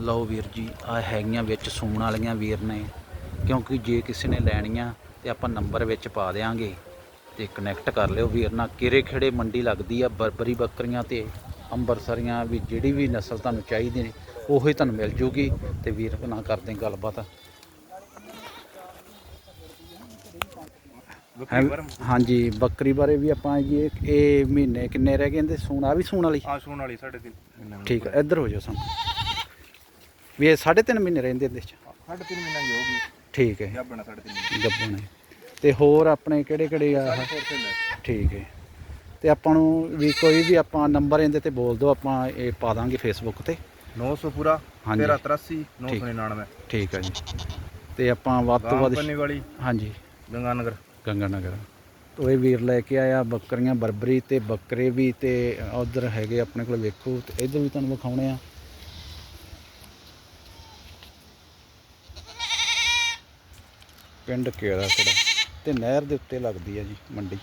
ਲਓ ਵੀਰ ਜੀ ਆ ਹੈਗੀਆਂ ਵਿੱਚ ਸੂਣ ਵਾਲੀਆਂ ਵੀਰ ਨੇ। ਕਿਉਂਕਿ ਜੇ ਕਿਸੇ ਨੇ ਲੈਣੀਆਂ ਤੇ ਆਪਾਂ ਨੰਬਰ ਵਿੱਚ ਪਾ ਦੇਾਂਗੇ ਤੇ ਕਨੈਕਟ ਕਰ ਲਿਓ ਵੀਰ ਨਾਲ। ਕਿਰੇ ਖੇੜੇ ਮੰਡੀ ਲੱਗਦੀ ਆ ਬਰਬਰੀ ਬੱਕਰੀਆਂ ਤੇ ਅੰਬਰਸਰੀਆਂ ਵੀ ਜਿਹੜੀ ਵੀ ਨਸਲ ਤੁਹਾਨੂੰ ਚਾਹੀਦੀ ਨੇ ਉਹੀ ਤੁਹਾਨੂੰ ਮਿਲ ਜੂਗੀ। ਤੇ ਵੀਰ ਨਾਲ ਕਰਦੇ ਗੱਲਬਾਤ। ਹਾਂਜੀ ਬੱਕਰੀ ਬਾਰੇ ਵੀ ਆਪਾਂ ਜੀ ਇਹ- ਇਹ ਮਹੀਨੇ ਕਿੰਨੇ ਰਹਿ ਗਏ ਇਹਦੇ? ਸੂਣ ਆ ਵੀ ਸੂਣ ਵਾਲੀ? ਆ ਸੂਣ ਵਾਲੀ ਸਾਢੇ ਤਿੰਨ। ਮਹੀਨਾ ਠੀਕ ਹੈ ਇੱਧਰ ਹੋ ਜਾਓ ਸਾਨੂੰ। ਵੀ ਇਹ ਸਾਢੇ ਤਿੰਨ ਮਹੀਨੇ ਰਹਿੰਦੇ ਇਹਦੇ ਚ। ਸਾਢੇ ਤਿੰਨ ਮਹੀਨਾ ਹੀ ਹੋਊਗੀ ਠੀਕ ਹੈ। ਜਾਂ ਬਣਾ ਸਾਢੇ ਤਿੰਨ ਮਹੀਨੇ। ਗੱਬਣ ਹੈ ਤੇ ਹੋਰ ਆਪਣੇ ਕਿਹੜੇ ਕਿਹੜੇ ਆ? ਠੀਕ ਹੈ। ਤੇ ਆਪਾਂ ਨੂੰ ਵੀ ਕੋਈ ਵੀ ਆਪਾਂ ਨੰਬਰ ਇਹਦੇ ਤੇ ਬੋਲ ਦਿਓ ਆਪਾਂ ਇਹ ਪਾ ਦਾਂਗੇ ਫੇਸਬੁੱਕ ਤੇ। 900 ਪੂਰਾ ਹਾਂਜੀ। 1383 ਠੀਕ। 999 ਠੀਕ ਹੈ ਜੀ। ਤੇ ਆਪਾਂ ਵੱਧ ਤੋਂ ਵੱਧ ਰਾਮਪੰਨੀ ਵਾਲੀ। ਹਾਂਜੀ। ਗੰਗਾਨਗਰ। ਗੰਗਾ ਨਗਰ ਤੋਂ ਇਹ ਵੀਰ ਲੈ ਕੇ ਆਇਆ ਬੱਕਰੀਆਂ ਬਰਬਰੀ ਤੇ ਬੱਕਰੇ ਵੀ ਤੇ ਉਧਰ ਹੈਗੇ ਆਪਣੇ ਕੋਲ ਵੇਖੋ ਤੇ ਇਧਰ ਵੀ ਤੁਹਾਨੂੰ ਵਿਖਾਉਣੇ ਆ। ਪਿੰਡ ਕੇੜਾ ਕਿਹੜਾ ਤੇ ਨਹਿਰ ਦੇ ਉੱਤੇ ਲੱਗਦੀ ਹੈ ਜੀ ਮੰਡੀ।